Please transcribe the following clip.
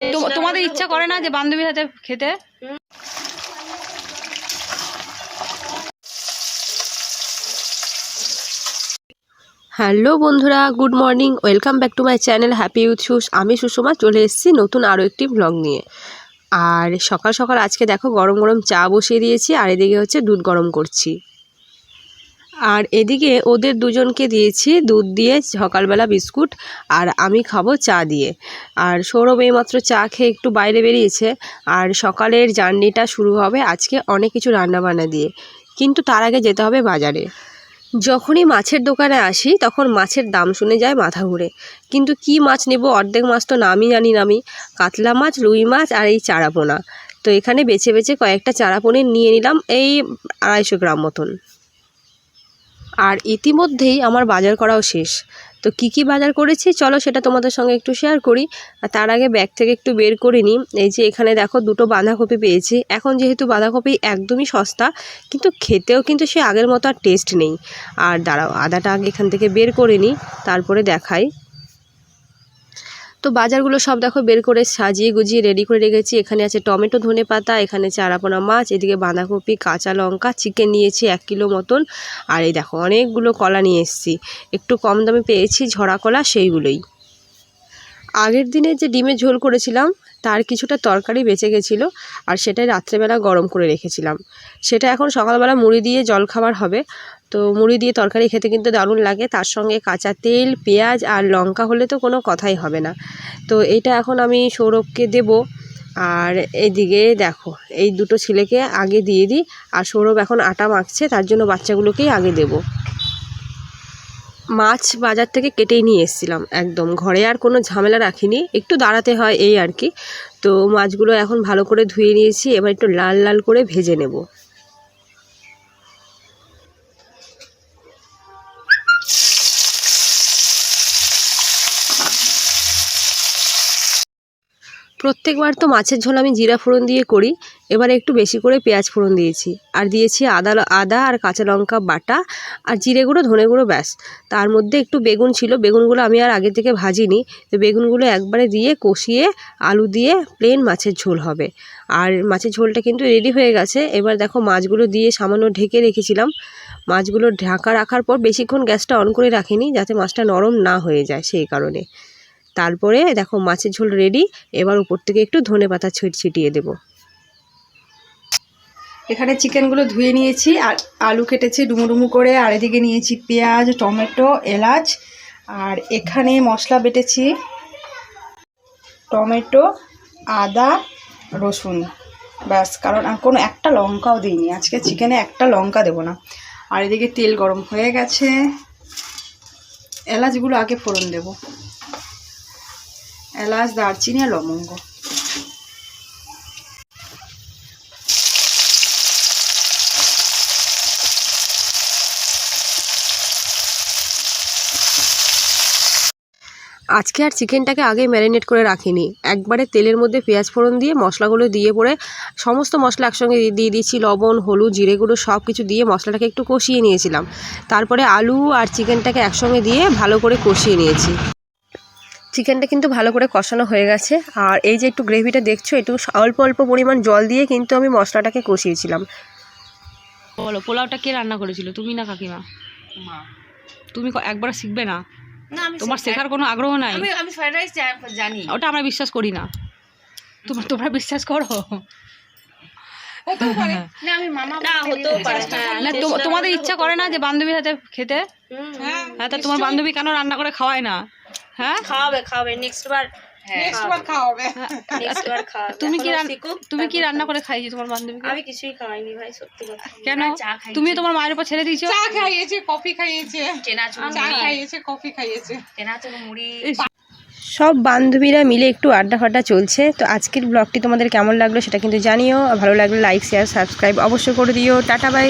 তো- তোমাদের ইচ্ছা করে না যে বান্ধবীর হাতে খেতে? হ্যালো বন্ধুরা good morning welcome back to my channel happy youth shoes আমি সুষমা চলে এসেছি নতুন আরও একটি ব্লগ নিয়ে। আর সকাল সকাল আজকে দেখো গরম গরম চা বসিয়ে দিয়েছি আর এদিকে হচ্ছে দুধ গরম করছি। আর এদিকে ওদের দুজনকে দিয়েছি দুধ দিয়ে সকালবেলা বিস্কুট আর আমি খাব চা দিয়ে। আর সৌরভ এইমাত্র চা খেয়ে একটু বাইরে বেরিয়েছে আর সকালের জার্নিটা শুরু হবে আজকে অনেক কিছু রান্নাবান্না দিয়ে। কিন্তু তার আগে যেতে হবে বাজারে। যখনই মাছের দোকানে আসি তখন মাছের দাম শুনে যায় মাথা ঘুরে। কিন্তু কি মাছ নেব, অর্ধেক মাছ তো নামই জানি না আমি। কাতলা মাছ, রুই মাছ আর এই চারাপোনা। তো এখানে বেছে বেছে কয়েকটা চারাপোনে নিয়ে নিলাম এই আড়াইশো গ্রাম মতন। আর ইতিমধ্যেই আমার বাজার করাও শেষ। তো কি কি বাজার করেছি? চলো সেটা তোমাদের সঙ্গে একটু শেয়ার করি। আর তার আগে ব্যাগ থেকে একটু বের করে নিই। এই যে এখানে দেখো দুটো বাঁধাকপি পেয়েছি। এখন যেহেতু বাঁধাকপি একদমই সস্তা, কিন্তু খেতেও কিন্তু সে আগের মতো আর টেস্ট নেই। আর দাঁড়াও, আদাটা আগে এখান থেকে বের করে নিই, তারপরে দেখাই। তো বাজারগুলো সব দেখো বের করে সাজিয়ে গুজিয়ে রেডি করে রেখেছি। এখানে আছে টমেটো, ধনে পাতা, এখানে চারাপোনা মাছ, এদিকে বাঁধাকপি, কাঁচা লঙ্কা চিকেন নিয়েছি এক কিলো মতন। আর এই দেখো অনেকগুলো কলা নিয়ে এসেছি। একটু কম দামে পেয়েছি ঝরা কলা সেইগুলোই। আগের দিনে যে ডিমের ঝোল করেছিলাম, তার কিছুটা তরকারি বেঁচে গেছিল আর সেটাই রাত্রেবেলা গরম করে রেখেছিলাম। সেটা এখন সকালবেলা মুড়ি দিয়ে জলখাবার হবে। তো মুড়ি দিয়ে তরকারি খেতে কিন্তু দারুণ লাগে। তার সঙ্গে কাঁচা তেল, পেঁয়াজ আর লঙ্কা হলে তো কোনো কথাই হবে না। তো এটা এখন আমি সৌরভকে দেব। আর এইদিকে দেখো, এই দুটো ছেলেকে আগে দিয়ে দিই। আর সৌরভ এখন আটা মাখছে, তার জন্য বাচ্চাগুলোকেই আগে দেবো। মাছ বাজার থেকে কেটেই নিয়ে এসেছিলাম একদম। ঘরে আর কোনো ঝামেলা রাখিনি। একটু দাঁড়াতে হয় এই আর কি। তো মাছগুলো এখন ভালো করে ধুয়ে নিয়েছি। এবার একটু লাল লাল করে ভেজে নেব। প্রত্যেকবার তো মাছের ঝোল আমি জিরা ফোড়ন দিয়ে করি। এবারে একটু বেশি করে পেঁয়াজ ফোড়ন দিয়েছি। আর দিয়েছি আদা আদা আর কাঁচা লঙ্কা বাটা আর জিরে গুঁড়ো, ধনে গুঁড়ো ব্যাস। তার মধ্যে একটু বেগুন ছিল। বেগুনগুলো আমি আর আগে থেকে ভাজিনি। তো বেগুনগুলো একবারে দিয়ে কষিয়ে আলু দিয়ে প্লেন মাছের ঝোল হবে। আর মাছের ঝোলটা কিন্তু রেডি হয়ে গেছে। এবার দেখো মাছগুলো দিয়ে সামান্য ঢেকে রেখেছিলাম। মাছগুলো ঢাকা রাখার পর বেশিক্ষণ গ্যাসটা অন করে রাখিনি যাতে মাছটা নরম না হয়ে যায় সেই কারণে। তারপরে দেখো মাছের ঝোল রেডি এবার উপর থেকে একটু ধনে পাতা ছিট ছিটিয়ে দেবো। এখানে চিকেনগুলো ধুয়ে নিয়েছি, আর আলু কেটেছি ডুমো ডুমো করে, আর এদিকে নিয়েছি পেঁয়াজ, টমেটো, এলাচ, আর এখানে মশলা বেটেছি টমেটো, আদা, রসুন। ব্যাস, কারণ কোনো একটা লঙ্কাও দিইনি। আজকে চিকেনে একটা লঙ্কা দেবো না। আর এদিকে তেল গরম হয়ে গেছে। এলাচগুলো আগে ফোড়ন দেব। এলাচ দারচিনি আর লবঙ্গ আজকে আর চিকেনটাকে আগে ম্যারিনেট করে রাখিনি। একবারে তেলের মধ্যে পেঁয়াজ ফোড়ন দিয়ে, মশলাগুলো দিয়ে পরে সমস্ত মশলা একসঙ্গে দিয়ে- দিয়ে দিয়েছি, লবণ, হলুদ, জিরে গুঁড়ো সব কিছু দিয়ে মশলাটাকে একটু কষিয়ে নিয়েছিলাম। তারপরে আলু আর চিকেনটাকে একসঙ্গে দিয়ে ভালো করে কষিয়ে নিয়েছি। চিকেনটা কিন্তু ভালো করে কষানো হয়ে গেছে। আর এই যে একটু গ্রেভিটা দেখছ একটু অল্প অল্প পরিমাণ জল দিয়ে কিন্তু আমি মশলাটাকে কষিয়েছিলাম। বলো পোলাওটা কে রান্না করেছিল? তুমি না কাকিমা? তুমি একবার শিখবে না? না তোমার শেখার কোনো আগ্রহ নাই? আমি আমি ফ্রাইড রাইস জানি। ওটা আমরা বিশ্বাস করি না। তোমার তোমরা বিশ্বাস করো? না না হতেও পারে। না তো- তোমাদের ইচ্ছা করে না যে বান্ধবীর হাতে খেতে? হ্যাঁ তা তোমার বান্ধবী কেন রান্না করে খাওয়ায় না? হ্যাঁ? খাওয়াবে খাওয়াবে নেক্সট বার নেক্সট বার খাওয়াবে। নেক্সট বার খাওয়াবে। তুমি কি রান্না করে খাইয়েছো তোমার বান্ধবীকে? আমি কিছুই খাওয়াইনি ভাই সত্যি কথা। কেন? আমি চা খাইছি তুমি তোমার মায়ের উপর ছেড়ে দিয়েছ? চা খাইয়েছে কফি খাইয়েছে। চা খাইয়েছে কফি খাইয়েছে। মুড়ি। সব বান্ধবীরা মিলে একটু আড্ডা ফাড্ডা চলছে। তো আজকের ব্লগটি তোমাদের কেমন লাগল সেটা কিন্তু জানিও। ভালো লাগলে লাইক শেয়ার সাবস্ক্রাইব অবশ্যই করে দিও। Tata bye